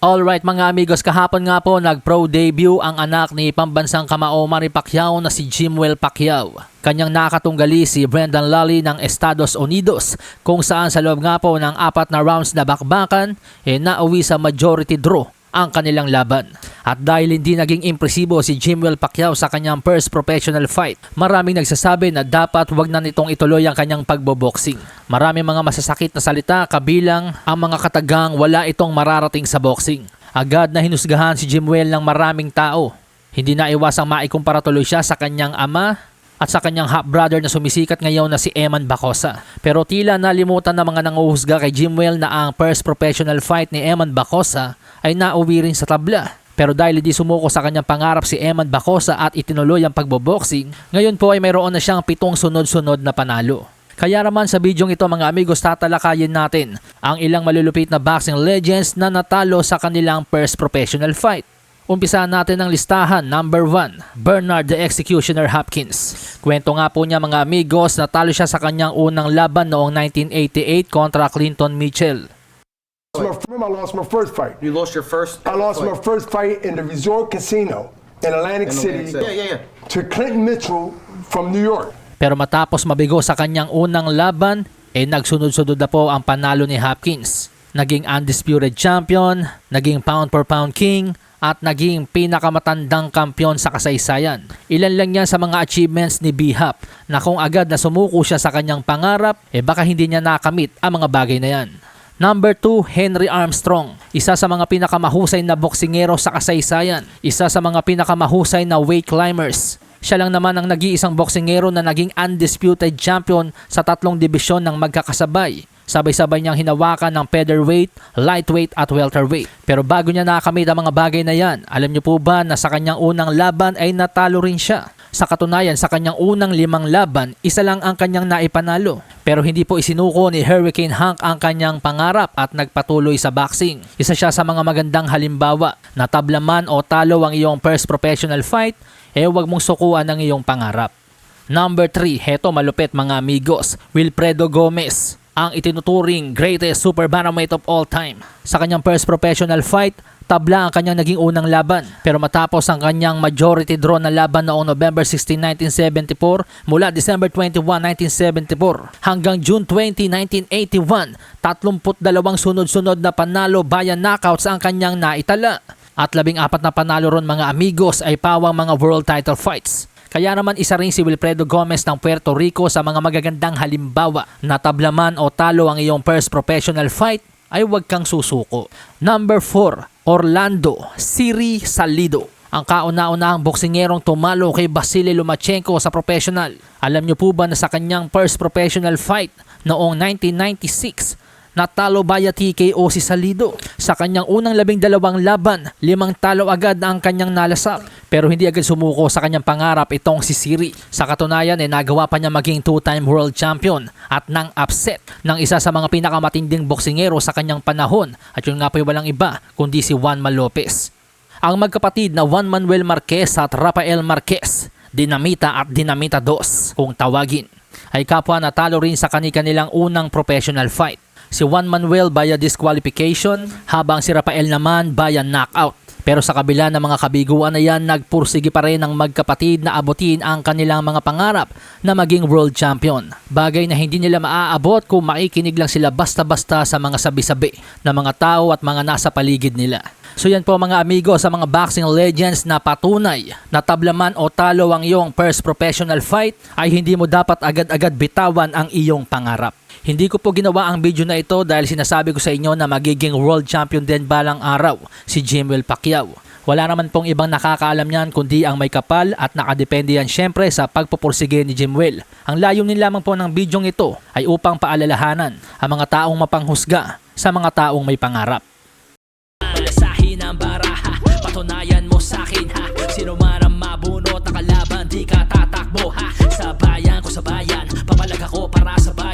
Alright mga amigos, kahapon nga po nag-pro debut ang anak ni pambansang kamao Manny Pacquiao na si Jimwell Pacquiao. Kanyang nakatunggali si Brendan Lally ng Estados Unidos kung saan sa loob nga po ng apat na rounds na bakbakan, eh nauwi sa majority draw ang kanilang laban. At dahil hindi naging impresibo si Jimwell Pacquiao sa kanyang first professional fight, maraming nagsasabi na dapat wag na nitong ituloy ang kanyang pagboboxing. Maraming mga masasakit na salita kabilang ang mga katagang wala itong mararating sa boxing. Agad na hinusgahan si Jimwell ng maraming tao. Hindi na iwasang maikumpara tuloy siya sa kanyang ama at sa kanyang half-brother na sumisikat ngayon na si Eman Bacosa. Pero tila nalimutan ng mga nanguhusga kay Jimwell na ang first professional fight ni Eman Bacosa ay nauwi rin sa tabla. Pero dahil hindi sumuko sa kanyang pangarap si Eman Bacosa at itinuloy ang pagboboxing, ngayon po ay mayroon na siyang pitong sunod-sunod na panalo. Kaya naman sa bidyong ito mga amigos tatalakayin natin ang ilang malulupit na boxing legends na natalo sa kanilang first professional fight. Umpisahan natin ang listahan. Number 1, Bernard the Executioner Hopkins. Kwento nga po niya mga amigos, natalo siya sa kanyang unang laban noong 1988 kontra Clinton Mitchell. My, remember, I lost my first fight. You lost your first. I lost my fight. first fight in the Resort Casino in Atlantic In City. Yeah, yeah, yeah. to Clinton Mitchell from New York. Pero matapos mabigo sa kanyang unang laban, eh nagsunod-sunod na po ang panalo ni Hopkins. Naging undisputed champion, naging pound for pound king, at naging pinakamatandang kampyon sa kasaysayan. Ilan lang yan sa mga achievements ni B-Hop na kung agad na sumuko siya sa kanyang pangarap, eh baka hindi niya nakamit ang mga bagay na yan. Number 2, Henry Armstrong. Isa sa mga pinakamahusay na boksingero sa kasaysayan. Isa sa mga pinakamahusay na weight climbers. Siya lang naman ang nag-iisang boksingero na naging undisputed champion sa tatlong dibisyon ng magkakasabay. Sabay-sabay niyang hinawakan ng featherweight, lightweight at welterweight. Pero bago niya nakamit ang mga bagay na yan, alam niyo po ba na sa kanyang unang laban ay natalo rin siya? Sa katunayan, sa kanyang unang limang laban, isa lang ang kanyang naipanalo. Pero hindi po isinuko ni Hurricane Hank ang kanyang pangarap at nagpatuloy sa boxing. Isa siya sa mga magandang halimbawa. Natabla man o talo ang iyong first professional fight, eh huwag mong sukuan ang iyong pangarap. Number 3, heto malupit mga amigos, Wilfredo Gomez ang itinuturing greatest super bantamweight of all time. Sa kanyang first professional fight, tabla ang kanyang naging unang laban. Pero matapos ang kanyang majority draw na laban noong November 16, 1974 mula December 21, 1974 hanggang June 20, 1981, 32 sunod-sunod na panalo via knockouts ang kanyang naitala. At labing apat na panalo ron mga amigos ay pawang mga world title fights. Kaya naman isa rin si Wilfredo Gomez ng Puerto Rico sa mga magagandang halimbawa na tablaman o talo ang iyong first professional fight ay huwag kang susuko. Number 4, Orlando Siri Salido. Ang kauna-unahang boksingerong tumalo kay Vasily Lomachenko sa professional. Alam niyo po ba na sa kanyang first professional fight noong 1996, natalo via TKO si Salido. Sa kanyang unang labing dalawang laban, limang talo agad ang kanyang nalasak. Pero hindi agad sumuko sa kanyang pangarap itong si Siri. Sa katunayan, eh, nagawa pa niya maging two-time world champion at nang upset ng isa sa mga pinakamatinding boksingero sa kanyang panahon. At yun nga po walang iba, kundi si Juanma Lopez. Ang magkapatid na Juan Manuel Marquez at Rafael Marquez, Dinamita at Dinamita 2 kung tawagin, ay kapwa natalo rin sa kanilang unang professional fight. Si Juan Manuel via disqualification habang si Rafael naman via knockout. Pero sa kabila ng mga kabiguan na yan, nagpursige pa rin ang magkapatid na abutin ang kanilang mga pangarap na maging world champion. Bagay na hindi nila maaabot kung makikinig lang sila basta-basta sa mga sabi-sabi ng mga tao at mga nasa paligid nila. So yan po mga amigo sa mga boxing legends na patunay na tablaman o talo ang iyong first professional fight ay hindi mo dapat agad-agad bitawan ang iyong pangarap. Hindi ko po ginawa ang video na ito dahil sinasabi ko sa inyo na magiging world champion din balang araw si Jimwell Pacquiao. Wala naman pong ibang nakakaalam niyan kundi ang may kapal at nakadepende yan syempre sa pagpupursige ni Jimwell. Ang layo nila lamang po ng bidyong ito ay upang paalalahanan ang mga taong mapanghusga sa mga taong may pangarap. Alasahin ang baraha, patunayan mo sa akin ha, sino man ang mabunot na kalaban, di ka tatakbo ha, sa bayan ko sa bayan, papalag ako para sa bayan.